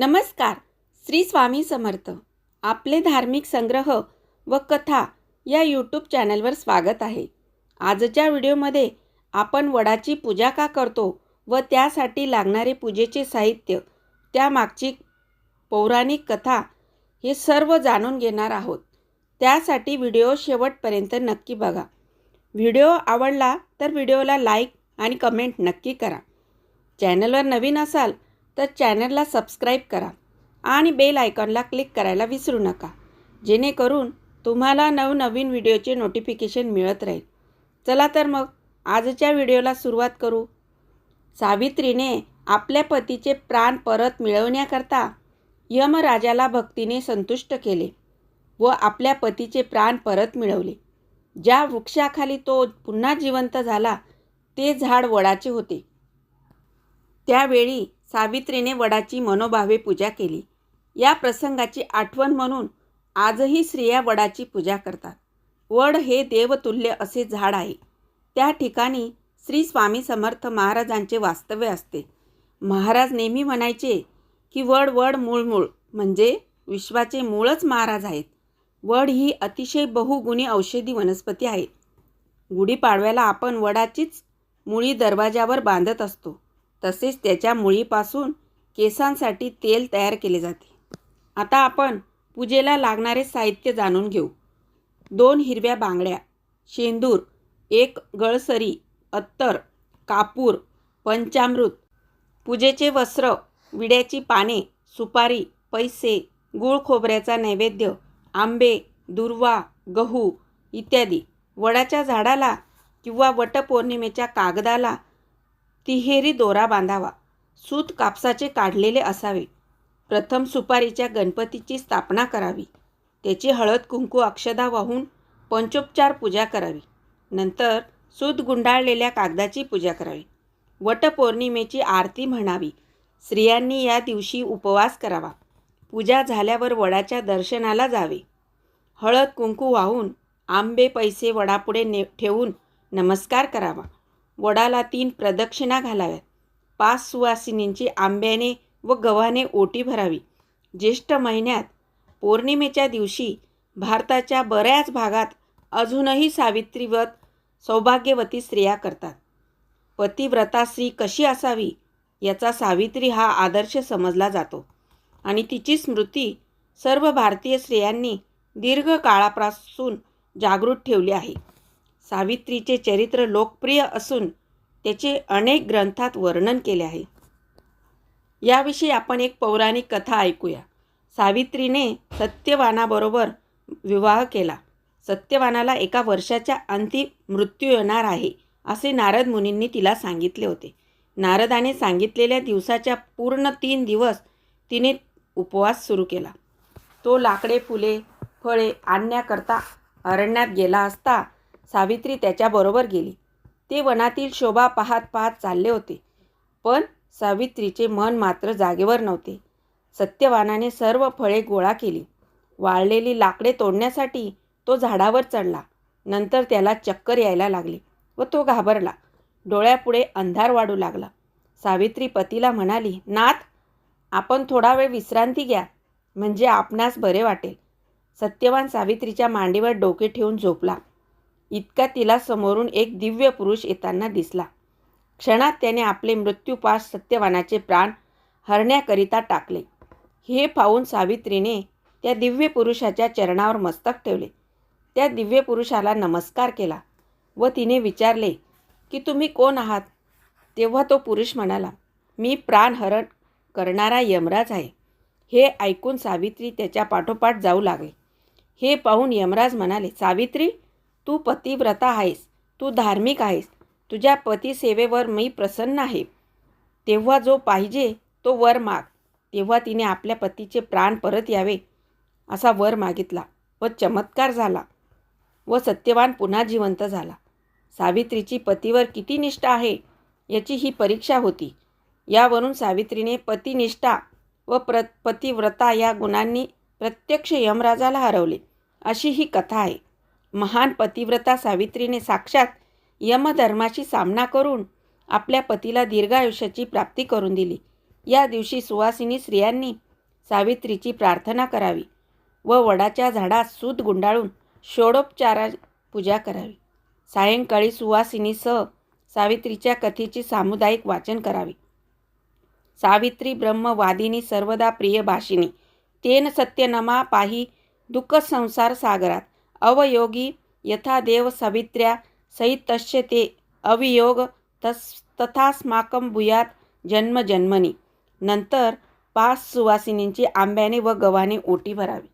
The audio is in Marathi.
नमस्कार. श्री स्वामी समर्थ. आपले धार्मिक संग्रह व कथा या यूट्यूब चॅनलवर स्वागत आहे. आजच्या व्हिडिओमध्ये आपण वडाची पूजा का करतो व त्यासाठी लागणारे पूजेचे साहित्य त्यामागची पौराणिक कथा हे सर्व जाणून घेणार आहोत. त्यासाठी व्हिडिओ शेवटपर्यंत नक्की बघा. व्हिडिओ आवडला तर व्हिडिओला लाईक आणि कमेंट नक्की करा. चॅनलवर नवीन असाल तर चॅनलला सबस्क्राईब करा आणि बेल आयकॉनला क्लिक करायला विसरू नका. जेणेकरून तुम्हाला नवनवीन व्हिडिओचे नोटिफिकेशन मिळत राहील. चला तर मग आजच्या व्हिडिओला सुरुवात करू. सावित्रीने आपल्या पतीचे प्राण परत मिळवण्याकरता यमराजाला भक्तीने संतुष्ट केले व आपल्या पतीचे प्राण परत मिळवले. ज्या वृक्षाखाली तो पुन्हा जिवंत झाला ते झाड वडाचे होते. त्यावेळी सावित्रीने वडाची मनोभावे पूजा केली. या प्रसंगाची आठवण म्हणून आजही स्त्रिया वडाची पूजा करतात. वड हे देवतुल्य असे झाड आहे. त्या ठिकाणी श्री स्वामी समर्थ महाराजांचे वास्तव्य असते. महाराज नेहमी म्हणायचे की वड वड मूळ मूळ. म्हणजे विश्वाचे मूळच महाराज आहेत. वड ही अतिशय बहुगुणी औषधी वनस्पती आहे. गुढीपाडव्याला आपण वडाचीच मुळी दरवाजावर बांधत असतो. तसेच त्याच्या मुळीपासून केसांसाठी तेल तयार केले जाते. आता आपण पूजेला लागणारे साहित्य जाणून घेऊ. दोन हिरव्या बांगड्या शेंदूर एक गळसरी अत्तर कापूर पंचामृत पूजेचे वस्त्र विड्याची पाने सुपारी पैसे गूळ खोबऱ्याचा नैवेद्य आंबे दुर्वा गहू इत्यादी. वडाच्या झाडाला किंवा वटपौर्णिमेच्या कागदाला तिहेरी दोरा बांधावा. सूत कापसाचे काढलेले असावे. प्रथम सुपारीच्या गणपतीची स्थापना करावी. त्याची हळद कुंकू अक्षदा वाहून पंचोपचार पूजा करावी. नंतर सूत गुंडाळलेल्या कागदाची पूजा करावी. वटपौर्णिमेची आरती म्हणावी. स्त्रियांनी या दिवशी उपवास करावा. पूजा झाल्यावर वडाच्या दर्शनाला जावे. हळद कुंकू वाहून आंबे पैसे वडापुढे ने ठेवून नमस्कार करावा. वडाला तीन प्रदक्षिणा घालाव्यात. पाच सुवासिनींची आंब्याने व गव्हाने ओटी भरावी. ज्येष्ठ महिन्यात पौर्णिमेच्या दिवशी भारताच्या बऱ्याच भागात अजूनही सावित्रीवत सौभाग्यवती स्त्रिया करतात. पतिव्रता स्त्री कशी असावी याचा सावित्री हा आदर्श समजला जातो आणि तिची स्मृती सर्व भारतीय स्त्रियांनी दीर्घ काळापासून जागृत ठेवली आहे. सावित्रीचे चरित्र लोकप्रिय असून त्याचे अनेक ग्रंथात वर्णन केले आहे. याविषयी आपण एक पौराणिक कथा ऐकूया. सावित्रीने सत्यवानाबरोबर विवाह केला. सत्यवानाला एका वर्षाच्या अंती मृत्यू येणार आहे असे नारद मुनींनी तिला सांगितले होते. नारदाने सांगितलेल्या दिवसाच्या पूर्ण तीन दिवस तिने उपवास सुरू केला. तो लाकडे फुले फळे आणण्याकरता अरण्यात गेला असता सावित्री त्याच्याबरोबर गेली. ते वनातील शोभा पाहत पाहत चालले होते. पण सावित्रीचे मन मात्र जागेवर नव्हते. सत्यवानाने सर्व फळे गोळा केली. वाळलेली लाकडे तोडण्यासाठी तो झाडावर चढला. नंतर त्याला चक्कर यायला लागली व तो घाबरला. डोळ्यापुढे अंधार वाढू लागला. सावित्री पतीला म्हणाली नाथ आपण थोडा वेळ विश्रांती घ्या. म्हणजे आपणास बरे वाटेल. सत्यवान सावित्रीच्या मांडीवर डोके ठेवून झोपला. इतका तिला समोरून एक दिव्य पुरुष येताना दिसला. क्षणात त्याने आपले मृत्यूपास सत्यवानाचे प्राण हरण्याकरिता टाकले. हे पाहून सावित्रीने त्या दिव्य पुरुषाच्या चरणावर मस्तक ठेवले. त्या दिव्य पुरुषाला नमस्कार केला व तिने विचारले की तुम्ही कोण आहात? तेव्हा तो पुरुष म्हणाला मी प्राणहरण करणारा यमराज आहे. हे ऐकून सावित्री त्याच्या पाठोपाठ जाऊ लागले. हे पाहून यमराज म्हणाले सावित्री तू पतिव्रता आहेस. तू धार्मिक आहेस. तुझ्या पतिसेवेवर मी प्रसन्न आहे. तेव्हा जो पाहिजे तो वर माग. तेव्हा तिने आपल्या पतीचे प्राण परत यावे असा वर मागितला व चमत्कार झाला व सत्यवान पुन्हा जिवंत झाला. सावित्रीची पतीवर किती निष्ठा आहे याची ही परीक्षा होती. यावरून सावित्रीने पतिनिष्ठा व प्र पतिव्रता या गुणांनी प्रत्यक्ष यमराजाला हरवले अशी ही कथा आहे. महान पतिव्रता सावित्रीने साक्षात यमधर्माशी सामना करून आपल्या पतीला दीर्घायुष्याची प्राप्ती करून दिली. या दिवशी सुवासिनी स्त्रियांनी सावित्रीची प्रार्थना करावी व वडाच्या झाडात सूत गुंडाळून षोडोपचारा पूजा करावी. सायंकाळी सुवासिनीसह सावित्रीच्या कथेची सामुदायिक वाचन करावे. सावित्री ब्रह्मवादिनी सर्वदा प्रिय भाषिणी. तेन सत्यनमा पाही दुःख संसार सागरात. अवयोगी यथा देव सावित्र्या सहितस्य ते अवियोग तस तथास्माकं भूयात जन्मजन्मनी नंतर पाच सुवासिनींची आंब्याने व गव्हाने ओटी भरावी.